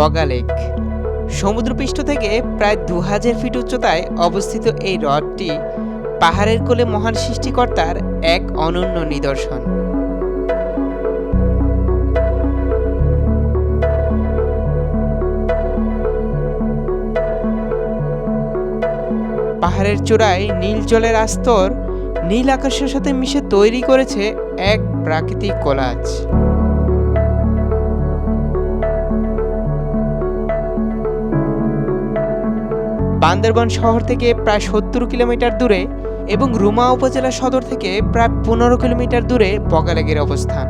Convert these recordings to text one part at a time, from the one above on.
বগা lake সমুদ্রপৃষ্ঠ থেকে প্রায় দু হাজার ফিট উচ্চতায় অবস্থিত এই হ্রদটি পাহাড়ের কোলে মহান সৃষ্টিকর্তার এক অনন্য নিদর্শন। পাহাড়ের চূড়ায় নীল জলের আস্তর নীল আকাশের সাথে মিশে তৈরি করেছে এক প্রাকৃতিক কোলাজ। বান্দরবান শহর থেকে প্রায় সত্তর কিলোমিটার দূরে এবং রুমা উপজেলা সদর থেকে প্রায় পনেরো কিলোমিটার দূরে বগালেগের অবস্থান।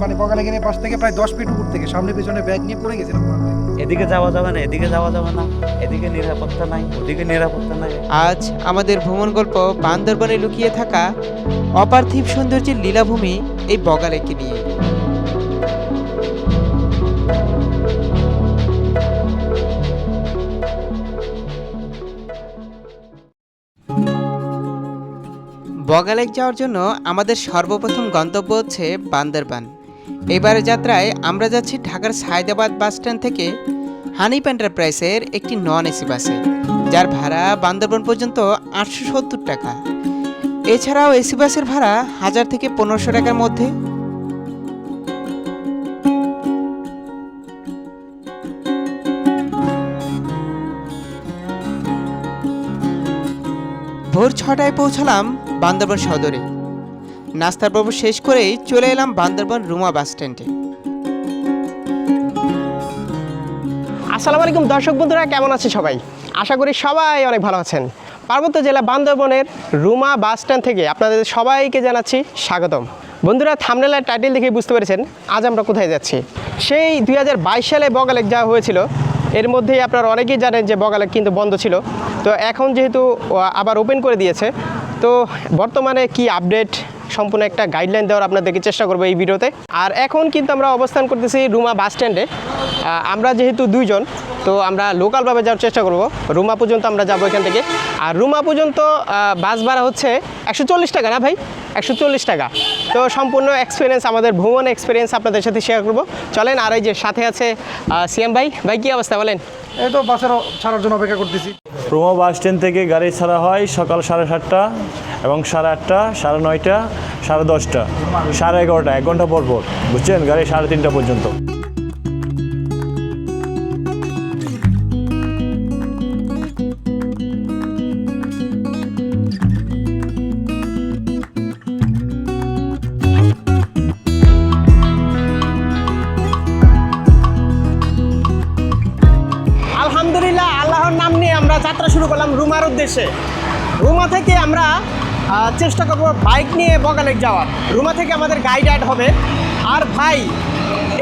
মানে বগালেগের পাশ থেকে প্রায় দশ ফিট উপর থেকে সামনে পেছনে ব্যাগ নিয়ে পড়ে গেছিলাম এদিকে যাওয়া যাবে না এদিকে যাওয়া যাবে না এদিকে নিরাপত্তা নাই ওদিকে নিরাপত্তা নাই। আজ আমাদের ভ্রমণ গল্প বান্দরবানে লুকিয়ে থাকা অপার্থিব সৌন্দর্যের লীলাভূমি এই বগালেকে নিয়ে। বগালেক যাওয়ার জন্য আমাদের সর্বপ্রথম গন্তব্য হচ্ছে বান্দরবান। এবারের যাত্রায় আমরা যাচ্ছি ঢাকার সায়দাবাদ বাস স্ট্যান্ড থেকে হানিপ এন্টারপ্রাইজের একটি নন এসি বাসে, যার ভাড়া বান্দরবান পর্যন্ত আটশো সত্তর টাকা। এছাড়াও এসি বাসের ভাড়া হাজার থেকে পনেরোশো টাকার মধ্যে। ভোর ছটায় পৌঁছালাম বান্দরবন সদরে। নাস্তার পর্ব শেষ করেই চলে এলাম বান্দরবন রুমা বাস স্ট্যান্ডে। আসসালামু আলাইকুম দর্শক বন্ধুরা, কেমন আছে সবাই? আশা করি সবাই অনেক ভালো আছেন। পার্বত্য জেলা বান্দরবনের রুমা বাস স্ট্যান্ড থেকে আপনাদের সবাইকে জানাচ্ছি স্বাগতম। বন্ধুরা, থামনেলার টাইটেল দেখে বুঝতে পেরেছেন আজ আমরা কোথায় যাচ্ছি। সেই দুই হাজার বাইশ সালে বগালেক যাওয়া হয়েছিল। এর মধ্যেই আপনারা অনেকেই জানেন যে বগালেক কিন্তু বন্ধ ছিল। তো এখন যেহেতু আবার ওপেন করে দিয়েছে। তো বর্তমানে কি আপডেট সম্পূর্ণ একটা গাইডলাইন দেওয়ার আপনাদেরকে চেষ্টা করব এই ভিডিওতে। আর এখন কিন্তু আমরা অবস্থান করতেছি রুমা বাস স্ট্যান্ডে। আমরা যেহেতু দুইজন, তো আমরা লোকালভাবে যাওয়ার চেষ্টা করব। রুমা পর্যন্ত আমরা যাব এখান থেকে। আর রুমা পর্যন্ত বাস ভাড়া হচ্ছে একশো চল্লিশ টাকা না ভাই? একশো চল্লিশ টাকা। তো সম্পূর্ণ এক্সপিরিয়েন্স আমাদের ভ্রমণ এক্সপিরিয়েন্স আপনাদের সাথে শেয়ার করব। চলেন আর এই যে সাথে আছে সিএম ভাই। ভাই কী অবস্থা বলেন? এই তো বাসের ছাড়ার জন্য অপেক্ষা করতেছি। প্রোমো বাস স্ট্যান্ড থেকে গাড়ি ছাড়া হয় সকাল সাড়ে সাতটা এবং সাড়ে আটটা সাড়ে নয়টা সাড়ে দশটা সাড়ে এগারোটা এক ঘণ্টা পর পর বুঝছেন? গাড়ি সাড়ে তিনটা পর্যন্ত। উদ্দেশ্যে রুমা থেকে আমরা চেষ্টা করব বাইক নিয়ে বগালেক যাওয়ার। রুমা থেকে আমাদের গাইড অ্যাড হবে। আর ভাই,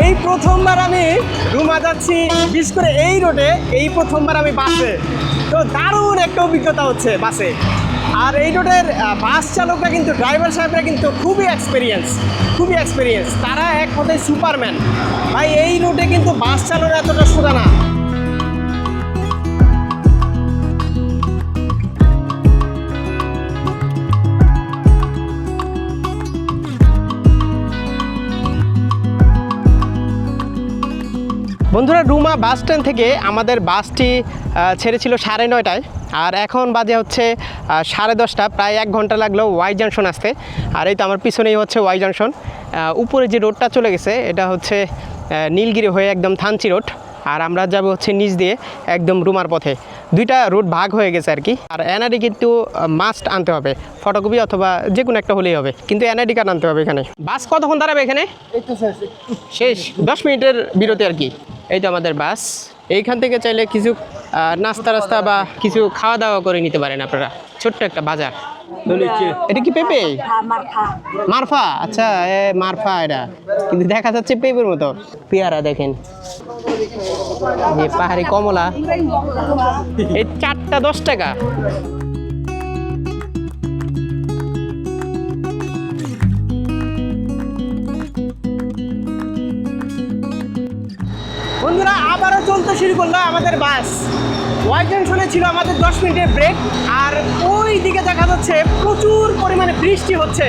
এই প্রথমবার আমি রুমা যাচ্ছি, বিশেষ করে এই রোডে এই প্রথমবার আমি বাসে তো দারুণ একটা অভিজ্ঞতা হচ্ছে বাসে আর এই রোডের বাস চালকরা কিন্তু ড্রাইভার সাহেবরা কিন্তু খুবই এক্সপিরিয়েন্স খুবই এক্সপিরিয়েন্স তারা এক কথায় সুপারম্যান ভাই, এই রোডে কিন্তু বাস চালক এতটা সোজা না। বন্ধুরা রুমা বাস স্ট্যান্ড থেকে আমাদের বাসটি ছেড়েছিল সাড়ে নয়টায়। আর এখন বাজে হচ্ছে সাড়ে দশটা প্রায় এক ঘণ্টা লাগল ওয়াই জাংশন আসতে। আর এই তো আমার পিছনেই হচ্ছে ওয়াই জাংশন। উপরে যে রোডটা চলে গেছে এটা হচ্ছে নীলগিরি হয়ে একদম থানচি রোড। আর আমরা যাব হচ্ছে নিচ দিয়ে একদম রুমার পথে। দুইটা রুট ভাগ হয়ে গেছে আর কি। আর এনআইডি কিন্তু মাস্ট আনতে হবে। ফটোকপি অথবা যে কোনো একটা হলেই হবে। কিন্তু এনআইডি কার্ড আনতে হবে এখানে। বাস কতক্ষণ দাঁড়াবে এখানে? শেষ। দশ মিনিটের বিরতি আর কি। এই তো আমাদের বাস। এইখান থেকে চাইলে কিছু নাস্তা রাস্তা বা কিছু খাওয়া দাওয়া করে নিতে পারেন আপনারা। ছোট্ট একটা বাজার। এটা কি পেঁপে? মারফা? আচ্ছা এ মারফা এটা। কিন্তু দেখা যাচ্ছে পেঁপের মতো। পেয়ারা দেখেন। পাহাড়ি কমলা। এই চারটা দশ টাকা। করল আমাদের বাস। ওয়াই জংশনে ছিল আমাদের দশ মিনিটের ব্রেক আর ওই দিকে দেখা যাচ্ছে প্রচুর পরিমাণে বৃষ্টি হচ্ছে।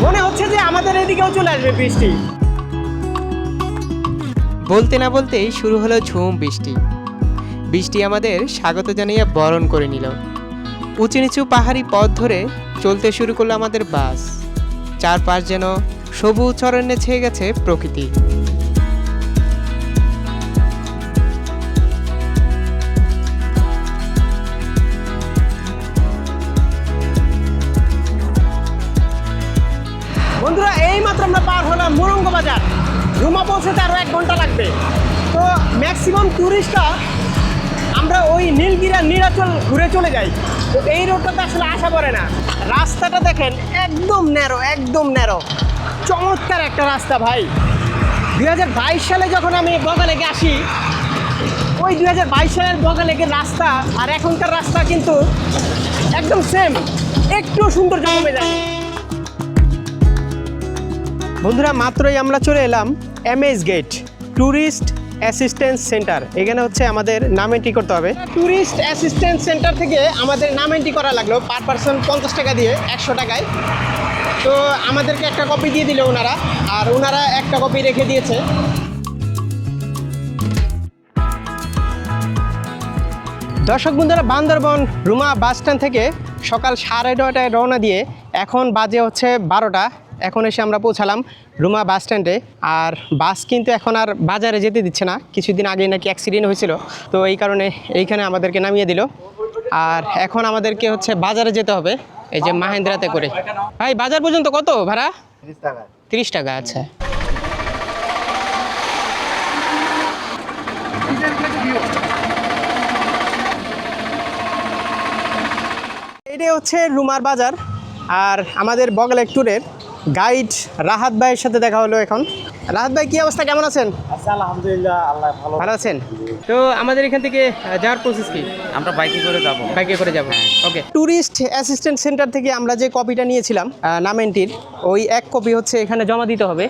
মনে হচ্ছে যে আমাদের এদিকেও চলে আসবে বৃষ্টি। বলতে না বলতেই শুরু হলো ঝুম বৃষ্টি। বৃষ্টি আমাদের স্বাগত জানিয়ে বরণ করে নিল। উঁচু নিচু পাহাড়ি পথ ধরে চলতে শুরু করল আমাদের বাস। চারপাশ যেন সবুজ অরণ্যে ছেয়ে গেছে প্রকৃতি। এই মাত্র আমরা পার হলাম মুরঙ্গ বাজার রুমা পৌঁছতে আরও এক ঘণ্টা লাগবে। তো ম্যাক্সিমাম ট্যুরিস্টরা আমরা ওই নীলগিরা, নীলাচল ঘুরে চলে যাই। তো এই রোডটাতে আসলে আশা করে না। রাস্তাটা দেখেন, একদম ন্যারো একদম ন্যারো চমৎকার একটা রাস্তা ভাই। দু হাজার বাইশ সালে যখন আমি বগালেগে আসি, ওই দু হাজার বাইশ সালের বগালেগের রাস্তা আর এখনকার রাস্তা কিন্তু একদম সেম একটু সুন্দর কমে যায় বন্ধুরা, মাত্রই আমরা চলে এলাম MS gate tourist assistance centre. এখানে হচ্ছে আমাদের নাম এন্ট্রি করতে হবে। ট্যুরিস্ট অ্যাসিস্ট্যান্স সেন্টার থেকে আমাদের নাম এন্ট্রি করা লাগল পার পার্সন পঞ্চাশ টাকা দিয়ে, একশো টাকায়। তো আমাদেরকে একটা কপি দিয়ে দিল ওনারা, আর ওনারা একটা কপি রেখে দিয়েছে। দর্শক বন্ধুরা, বান্দরবন রুমা বাস স্ট্যান্ড থেকে সকাল সাড়ে নটায় রওনা দিয়ে এখন বাজে হচ্ছে বারোটা। এখন এসে আমরা পৌঁছালাম রুমা বাস স্ট্যান্ডে। আর বাস কিন্তু এখন আর বাজারে যেতে দিচ্ছে না। কিছুদিন আগে নাকি অ্যাক্সিডেন্ট হয়েছিল। তো এই কারণে এইখানে আমাদেরকে নামিয়ে দিল। আর এখন আমাদেরকে হচ্ছে বাজারে যেতে হবে। এই যে মাহেন্দ্রাতে করে। ভাই বাজার পর্যন্ত কত ভাড়া? তিরিশ টাকা। আচ্ছা। এটাই হচ্ছে রুমার বাজার। আর আমাদের বগল এক ট্যুরের গাইড রাহাত ভাইয়ের সাথে দেখা হলো এখন। রাহাত ভাই কি অবস্থা? কেমন আছেন? আলহামদুলিল্লাহ আল্লাহ ভালো। ভালো আছেন? তো আমাদের এখান থেকে যাওয়ার প্রসেস কি? আমরা বাইকে করে যাব। বাইকে করে যাব। ওকে ট্যুরিস্ট অ্যাসিস্ট্যান্ট সেন্টার থেকে আমরা যে কপিটা নিয়েছিলাম নামেন্টির ওই এক কপি হচ্ছে এখানে জমা দিতে হবে।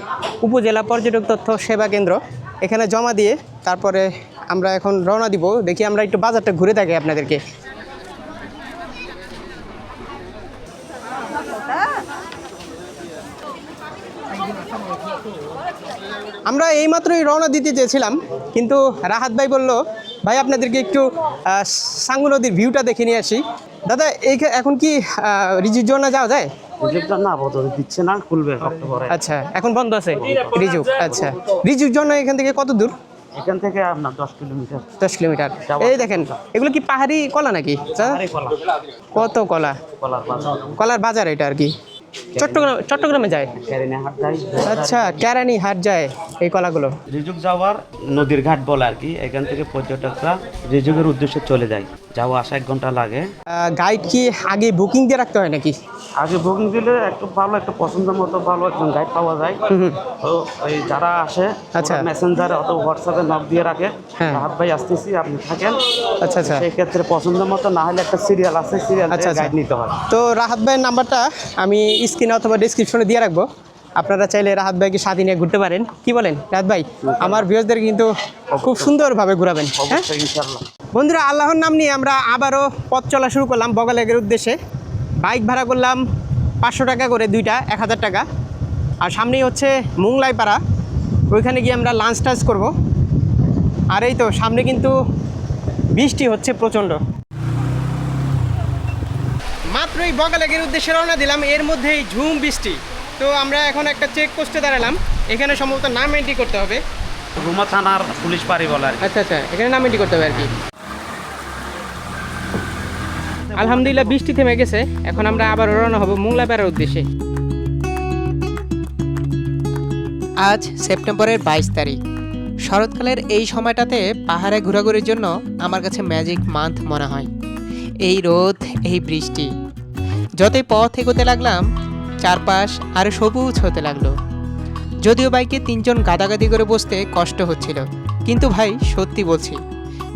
উপজেলা পর্যটক তথ্য সেবা কেন্দ্র। এখানে জমা দিয়ে তারপরে আমরা এখন রওনা দিব। দেখি আমরা একটু বাজারটা ঘুরে থাকি আপনাদেরকে। আমরা এইমাত্রই রওনা দিতে চেয়েছিলাম কিন্তু রাহাত ভাই বলল ভাই আপনাদেরকে একটু সাঙ্গু নদীর ভিউটা দেখে নিয়ে আসি। দাদা এই এখন কি রিজুর জন্য যাওয়া যায়? না দিচ্ছে না খুলবে আচ্ছা এখন বন্ধ আছে রিজু আচ্ছা। রিজুর জন্য এখান থেকে কত দূর? এখান থেকে আপনার দশ কিলোমিটার। দশ কিলোমিটার। এই দেখেন এগুলো কি পাহাড়ি কলা নাকি? কত কলা? কলার বাজার এটা আর কি। চট্টগ্রাম চট্টগ্রামে যায়? আচ্ছা ক্যারানি হাট যায় এই কলাগুলো? রিজুক যাওয়ার নদীর ঘাট বলে আর কি, এখান থেকে পর্যটকরা রিজুকের উদ্দেশ্যে চলে যায়। যাওয়া আসা এক ঘণ্টা লাগে। গাইড কি আগে বুকিং দিয়ে রাখতে হয় নাকি? আগে বুকিং দিলে একটু ভালো একটা পছন্দ মতো ভালো একজন গাইড পাওয়া যায়। তো ওই যারা আসে আচ্ছা। মেসেঞ্জারে অথবা হোয়াটসঅ্যাপে নক দিয়ে রাখে। হ্যাঁ। হাত ভাই আসতেছি আপনি থাকেন। আচ্ছা আচ্ছা। সেই ক্ষেত্রে পছন্দ মতো না হলে একটা সিরিয়াল আছে সিরিয়াল আচ্ছা, আচ্ছা। গাইড নিতে হয়। তো রাহাত ভাইয়ের নাম্বারটা আমি স্ক্রিনে অথবা ডিসক্রিপশনে দিয়ে রাখব। আপনারা চাইলে রাহাত ভাইকে সাথে নিয়ে ঘুরতে পারেন। কি বলেন রাহাত ভাই? আমার ভিউজদের কিন্তু খুব সুন্দরভাবে ঘুরাবেন হ্যাঁ? বন্ধুরা আল্লাহর নাম নিয়ে আমরা আবারও পথ চলা শুরু করলাম বগালেগের উদ্দেশ্যে। বাইক ভাড়া করলাম পাঁচশো টাকা করে দুইটা এক হাজার টাকা। আর সামনেই হচ্ছে মুংলাই পাড়া ওইখানে গিয়ে আমরা লাঞ্চ টাঞ্চ করব। আর এই তো সামনে কিন্তু বৃষ্টি হচ্ছে প্রচণ্ড। মাত্রই বগালেগের উদ্দেশ্যে রওনা দিলাম এর মধ্যেই ঝুম বৃষ্টি। তো আমরা এখন একটা চেক পোস্টে দাঁড়ালাম। এখানে সম্ভবত নাম এন্ট্রি করতে হবে। রুমা থানার পুলিশ পারি বলে আর কি। আচ্ছা আচ্ছা এখানে নাম এন্ট্রি করতে হবে আর কি। আলহামদুলিল্লাহ বৃষ্টি থেমে গেছে। এখন আমরা আবার রওনা হব মোংলা বেড়ার উদ্দেশ্যে। আজ সেপ্টেম্বরের বাইশ তারিখ। শরৎকালের এই সময়টাতে পাহাড়ে ঘোরাঘুরির জন্য আমার কাছে ম্যাজিক মান্থ মনে হয়। এই রোদ এই বৃষ্টি। যতই পথ এগোতে লাগলাম চারপাশ আরও সবুজ হতে লাগল। যদিও বাইকে তিনজন গাদাগাদি করে বসতে কষ্ট হচ্ছিল, কিন্তু ভাই সত্যি বলছি,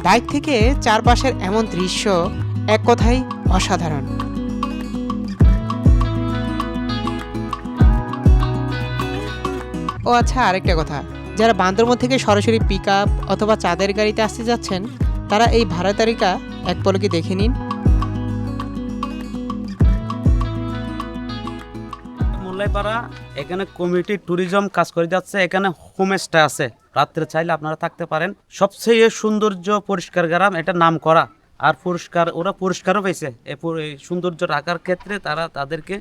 বাইক থেকে চারপাশের এমন দৃশ্য এক কথায় অসাধারণ। ও আচ্ছা আরেকটা কথা, যারা বান্দরবন থেকে সরাসরি পিক আপ অথবা চাঁদের গাড়িতে আসতে যাচ্ছেন, তারা এই ভাড়া তালিকা এক পলকে দেখে নিন। মোল্লাইপাড়া এখানে কমিটি ট্যুরিজম কাজ করে যাচ্ছে, এখানে হোমস্টে আছে। রাত্রে চাইলে আপনারা থাকতে পারেন। সবচেয়ে সৌন্দর্য পরিষ্কার গ্রাম, এটা নাম করা আর পুরস্কার ওরা পুরস্কারও পেয়েছে সৌন্দর্য রাখার ক্ষেত্রে তারা তাদেরকে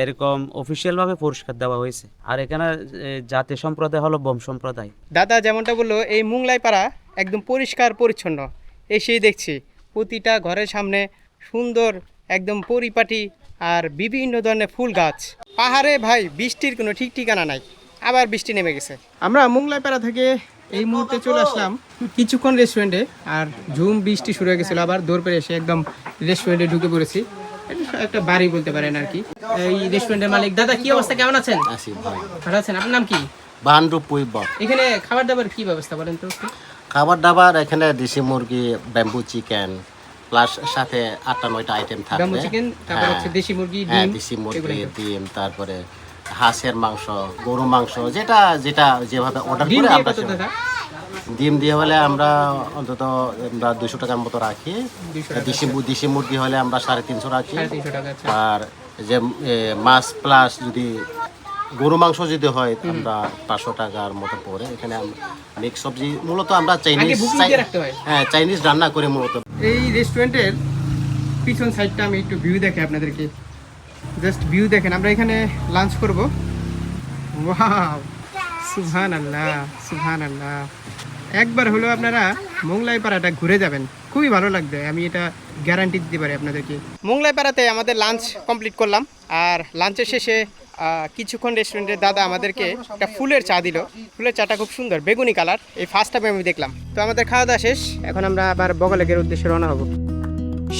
এরকম অফিসিয়ালভাবে পুরস্কার দেওয়া হয়েছে। আর এখানে জাতি সম্প্রদায় হলো বোম সম্প্রদায়। দাদা যেমনটা বলল, এই মুংলাই পাড়া একদম পরিষ্কার, পরিচ্ছন্ন। এসেই দেখছি, প্রতিটা ঘরের সামনে সুন্দর, একদম পরিপাটি আর বিভিন্ন ধরনের ফুল গাছ। পাহাড়ে ভাই বৃষ্টির কোনো ঠিক ঠিকানা নাই। আবার বৃষ্টি নেমে গেছে। আমরা মুংলাই পাড়া থেকে এই মুহূর্তে চলে আসলাম কিছুক্ষণ রেস্টুরেন্টে আর ঝুম বৃষ্টি শুরু হয়ে গেছিল। আবার দৌড় পেরে এসে একদম রেস্টুরেন্টে ঢুকে পড়েছি। একটা বাড়ি বলতে পারেন আর কি। এই রেস্টুরেন্টের মালিক দাদা কি অবস্থা? কেমন আছেন? ভালো। আছেন? আপনার নাম কি? এখানে খাবার দাবার কি ব্যবস্থা বলেন তো খাবার দাবার এখানে দেশি মুরগি ব্যাম্বু চিকেন প্লাস সাথে আটটা নয়টা আইটেম থাকবে। হ্যাঁ। দেশি মুরগি হ্যাঁ ডিম দেশি মুরগি ডিম তারপরে হাঁসের মাংস গরু মাংস যেটা যেটা যেভাবে অর্ডার করে আমরা ডিম দিয়ে হলে আমরা অন্তত আমরা দুশো টাকার মতো রাখি। 200 টাকা, দেশি দেশি মুরগি হলে আমরা সাড়ে তিনশো রাখি। আর যে মাছ প্লাস যদি গরু মাংস যদি হয় আমরা পাঁচশো টাকার মতো পড়ে এখানে মিক্স সবজি মূলত আমরা চাইনিজ। হ্যাঁ। চাইনিজ রান্না করি মূলত এই রেস্টুরেন্টের পিছন সাইডটা আমি একটু ভিউ দেখে আপনাদেরকে। জাস্ট ভিউ দেখেন, আমরা এখানে লাঞ্চ করব। ওয়াও সুবহান আল্লাহ সুহান আল্লাহ একবার হলেও আপনারা মোংলাই পাড়াটা ঘুরে যাবেন। খুবই ভালো লাগবে, আমি এটা গ্যারান্টি দিতে পারি আপনাদেরকে। মোংলাই পাড়াতে আমাদের লাঞ্চ কমপ্লিট করলাম, আর লাঞ্চের শেষে কিছুক্ষণ রেস্টুরেন্টের দাদা আমাদেরকে একটা ফুলের চা দিল। ফুলের চাটা খুব সুন্দর, বেগুনি কালার। এই ফার্স্ট টাইম আমি দেখলাম। তো আমাদের খাওয়া দাওয়া শেষ। এখন আমরা আবার বগলেকের উদ্দেশ্যে রওনা হব।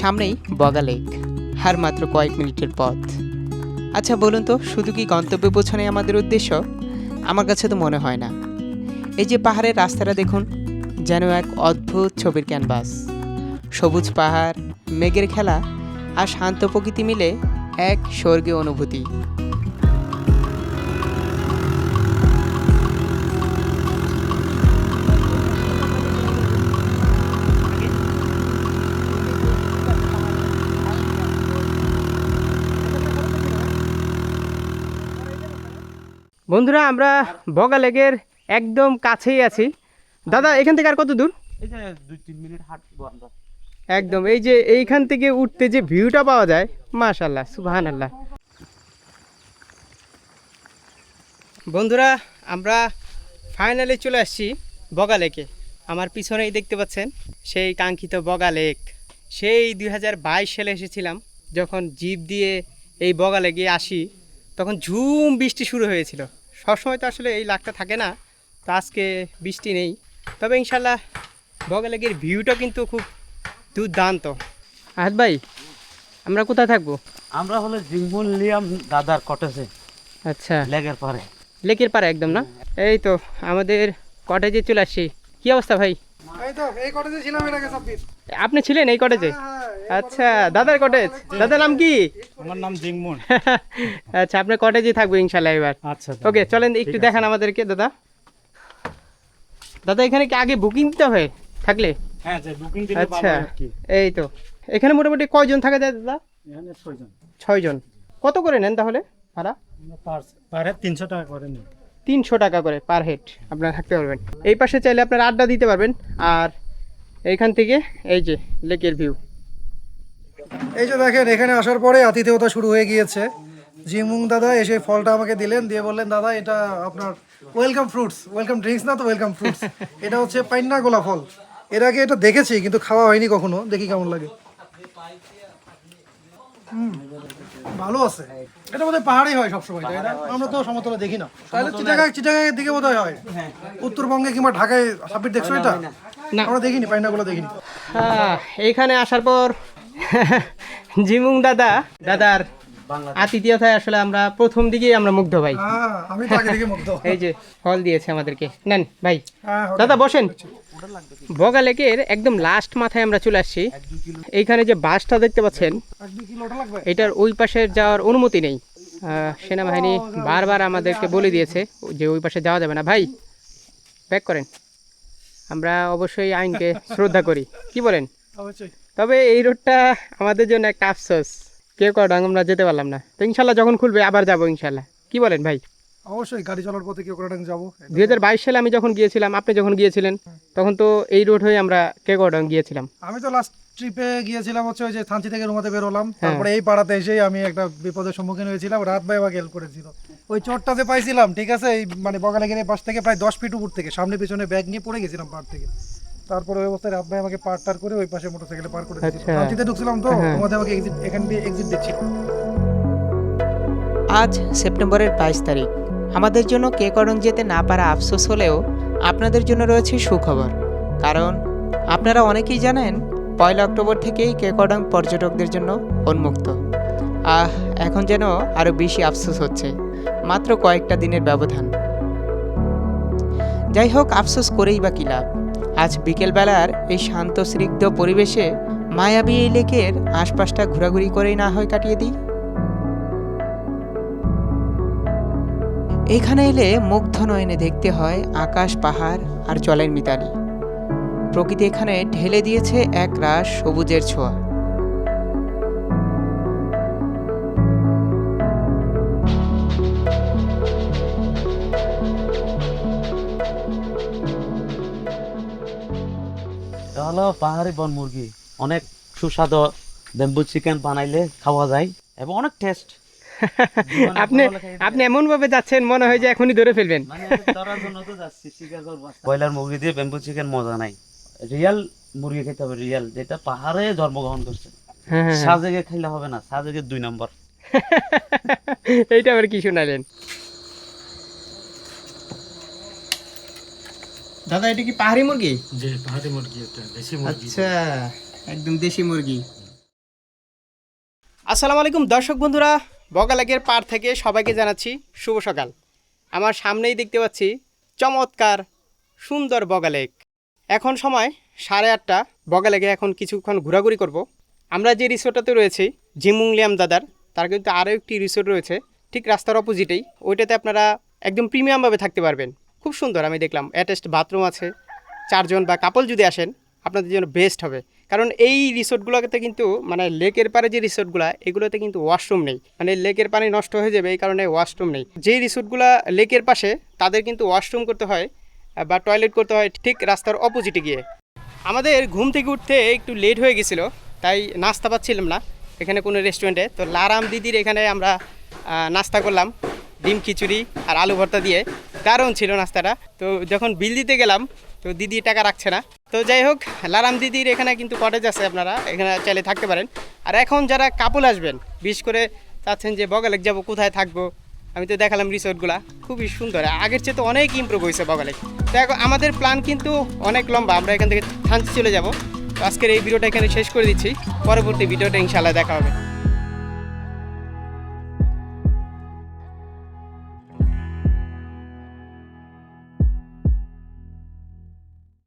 সামনেই বগা লেক আর মাত্র কয়েক মিনিটের পথ। আচ্ছা বলুন তো, শুধু কি গন্তব্যে পৌঁছানোই আমাদের উদ্দেশ্য? আমার কাছে তো মনে হয় না। এই যে পাহাড়ের রাস্তাটা দেখুন, যেন এক অদ্ভুত ছবির ক্যানভাস সবুজ পাহাড়, মেঘের খেলা আর শান্ত প্রকৃতি মিলে এক স্বর্গীয় অনুভূতি। বন্ধুরা আমরা বগা লেকের একদম কাছেই আছি। দাদা এখান থেকে আর কত দূর? একদম এই যে এইখান থেকে উঠতে যে ভিউটা পাওয়া যায় মাশাল্লাহ সুবহান আল্লাহ বন্ধুরা আমরা ফাইনালি চলে আসছি বগা লেকে। আমার পিছনেই দেখতে পাচ্ছেন সেই কাঙ্ক্ষিত বগা লেক। সেই দুই হাজার বাইশ সালে এসেছিলাম যখন জিপ দিয়ে এই বগা লেকে আসি তখন ঝুম বৃষ্টি শুরু হয়েছিল। সবসময় তো আসলে এই লাকটা থাকে না তো আজকে বৃষ্টি নেই। তবে ইনশাল্লাহ বগা লেকের ভিউটা কিন্তু খুব দুর্দান্ত। আহাদ ভাই আমরা কোথায় থাকব? আমরা হলো জিঙ্গুল লিয়াম দাদার কটেজে আচ্ছা। লেকের পারে লেকের পারে একদম না? এই তো আমাদের কটেজে চলে আসছি। কি অবস্থা ভাই? আপনি ছিলেন এই কটেজে আচ্ছা দাদার কটেজ দাদার নাম কি? আমার নাম জিংমুন। আচ্ছা আপনার কটেজে থাকব ইনশাল্লাহ এবার। আচ্ছা ওকে চলেন একটু দেখান আমাদেরকে দাদা। দাদা এখানে কি আগে বুকিং দিতে হয় থাকলে? হ্যাঁ যে বুকিং আচ্ছা এই তো। এখানে মোটামুটি কয়জন থাকা যায় দাদা ছয়জন। কত করে নেন তাহলে ভাড়া? তিনশো টাকা করে নিই তিনশো টাকা করে পার হেড আপনারা থাকতে পারবেন। এই পাশে চাইলে আপনারা আড্ডা দিতে পারবেন। আর এইখান থেকে এই যে লেকের ভিউ এই যে দেখেন, এখানে আসার পরে আতিথেয়তা শুরু হয়ে গিয়েছে। জিমুং দাদা এসে ফলটা আমাকে দিলেন, দিয়ে বললেন, দাদা, এটা আপনার ওয়েলকাম ফ্রুটস ওয়েলকাম ড্রিঙ্কস না তো ওয়েলকাম ফ্রুটস এটা হচ্ছে পাইন্না গোলা ফল। এর আগে এটা দেখেছি, কিন্তু খাওয়া হয়নি কখনো। দেখি কেমন লাগে। ভালো আছে। এটা বোধহয় পাহাড়েই হয় সবসময় তাই না? আমরা তো সমতলা দেখি না। তাহলে চিটাগাং চিটাগাংয়ের দিকে বোধহয় হয়। উত্তরবঙ্গে কিংবা ঢাকায় সাপির দেখছ এটা? না। আমরা দেখিনি পাইনাগুলো দেখিনি। আহ, এইখানে আসার পর জিমুং দাদা দাদার আতিথেয়তায় আসলে আমরা প্রথম দিকেই আমরা মুগ্ধ ভাই। হ্যাঁ আমি তো আগে থেকে মুগ্ধ। এই যে ফল দিয়েছে আমাদেরকে। নেন ভাই। হ্যাঁ দাদা বসেন। বগা লেকের একদম লাস্ট মাথায় আমরা চলে আসছি। এইখানে যে বাসটা দেখতে পাচ্ছেন এটার ওই পাশে যাওয়ার অনুমতি নেই। আহ, সেনাবাহিনী বারবার আমাদেরকে বলে দিয়েছে যে ওই পাশে যাওয়া যাবে না। ভাই ব্যাক করেন। আমরা অবশ্যই আইনকে শ্রদ্ধা করি। কি বলেন? তবে এই রোডটা আমাদের জন্য একটা আফসোস। কেউ কডং আমরা যেতে পারলাম না। তো ইনশাল্লাহ যখন খুলবে আবার যাব ইনশাল্লাহ। কি বলেন ভাই? অবশ্যই গাড়ি চলার পথে কেউ করাটাং যাব? দুই হাজার বাইশ সালে আমি যখন গিয়েছিলাম আপনি যখন গিয়েছিলেন তখন তো এই রোড হয়ে আমরা কেকডং গিয়েছিলাম? আমি তো লাস্ট ট্রিপে গিয়েছিলাম হচ্ছে ওই যে থানচি থেকে রুমাতে বেরোলাম তারপরে এই পাড়াতে এসেই আমি একটা বিপদের সম্মুখীন হয়েছিলাম রাত ভাই আমাকে হেল্প করেছিল। ওই চোটটা যে পাইছিলাম ঠিক আছে? এই মানে বগালেগের পাশ থেকে প্রায় দশ ফিট উপর থেকে সামনে পিছনে ব্যাগ নিয়ে পড়ে গেছিলাম পাড় থেকে। তারপরে ওই অবস্থায় রাত ভাই আমাকে পার টার করে ওই পাশে মোটরসাইকেলে পার করে দিয়েছিল। আচ্ছা। ঢুকছিলাম তো রুমাতে আমাকে এক্সিট এখান দিয়ে এক্সিট দিচ্ছিল। আজ সেপ্টেম্বরের বাইশ তারিখ। আমাদের জন্য কে কেকরং যেতে না পারা আফসোস হলেও আপনাদের জন্য রয়েছে সুখবর। কারণ আপনারা অনেকেই জানেন পয়লা অক্টোবর থেকেই কেকরং পর্যটকদের জন্য উন্মুক্ত। আহ এখন যেন আরও বেশি আফসোস হচ্ছে। মাত্র কয়েকটা দিনের ব্যবধান। যাই হোক আফসোস করেই বা কী লাভ? আজ বিকেলবেলার এই শান্ত, স্নিগ্ধ পরিবেশে মায়াবী এই লেকের আশপাশটা ঘোরাঘুরি করেই না হয় কাটিয়ে দিই। এখানে এলে মুগ্ধ নয়নে দেখতে হয় আকাশ, পাহাড় আর জলের মিতালি। প্রকৃতি এখানে ঢেলে দিয়েছে এক রাস সবুজের ছোঁয়া। হলো পাহাড়ি বন মুরগি। অনেক সুস্বাদু বেম্বু চিকেন বানাইলে খাওয়া যায় এবং অনেক টেস্ট আপনি আপনি এমন ভাবে যাচ্ছেন মনে হয় যে এখনই ধরে ফেলবেন। ব্রয়লার মুরগি দিয়ে বেম্বু চিকেন মজা নাই। রিয়াল মুরগি খেতে হবে রিয়াল যেটা পাহাড়ে জন্মগ্রহণ করছে। হ্যাঁ হ্যাঁ সাজেকে খাইলে হবে না সাজেকে দুই নম্বর। এইটা আবার কি শোনালেন? দাদা এটা কি পাহাড়ি মুরগি? পাহাড়ি মুরগি এটা দেশি আচ্ছা একদম দেশি মুরগি। আসসালামু আলাইকুম দর্শক বন্ধুরা বগালেকের পাড় থেকে সবাইকে জানাচ্ছি শুভ সকাল। আমার সামনেই দেখতে পাচ্ছি চমৎকার সুন্দর বগালেক। এখন সময় সাড়ে আটটা বগালেকে এখন কিছুক্ষণ ঘোরাঘুরি করব। আমরা যে রিসোর্টটাতে রয়েছি জিমুংলিয়াম দাদার তার কিন্তু আরও একটি রিসোর্ট রয়েছে ঠিক রাস্তার অপোজিটেই। ওইটাতে আপনারা একদম প্রিমিয়ামভাবে থাকতে পারবেন। খুব সুন্দর, আমি দেখলাম। অ্যাটেস্ট বাথরুম আছে। চারজন বা কাপল যদি আসেন, আপনাদের জন্য বেস্ট হবে। কারণ এই রিসোর্টগুলোতে কিন্তু মানে লেকের পারে যে রিসোর্টগুলো, এগুলোতে কিন্তু ওয়াশরুম নেই। মানে লেকের পানি নষ্ট হয়ে যাবে, এই কারণে ওয়াশরুম নেই। যেই রিসোর্টগুলো লেকের পাশে, তাদের কিন্তু ওয়াশরুম করতে হয়, বা টয়লেট করতে হয় ঠিক রাস্তার অপোজিটে গিয়ে। আমাদের ঘুম থেকে উঠতে একটু লেট হয়ে গেছিল, তাই নাস্তা পাচ্ছিলাম না এখানে কোনো রেস্টুরেন্টে তো লারাম দিদির এখানে আমরা নাস্তা করলাম, ডিম খিচুড়ি আর আলু ভর্তা দিয়ে। দারুণ ছিল নাস্তাটা। তো যখন বিল দিতে গেলাম, তো দিদি টাকা রাখছে না। তো যাই হোক, লারাম দিদির এখানে কিন্তু কটেজ আছে আপনারা, এখানে চাইলে থাকতে পারেন। আর এখন যারা কাপল আসবেন, বিশেষ করে চাচ্ছেন যে বগালেক যাব, কোথায় থাকব? আমি তো দেখালাম রিসোর্টগুলা খুবই সুন্দর। আগের চেয়ে তো অনেক ইমপ্রুভ হয়েছে বগালেক। তো এখন আমাদের প্ল্যান কিন্তু অনেক লম্বা, আমরা এখান থেকে থানচি চলে যাব। আজকের এই ভিডিওটা এখানে শেষ করে দিচ্ছি। পরবর্তী ভিডিওটা ইনশাল্লাহ দেখা হবে।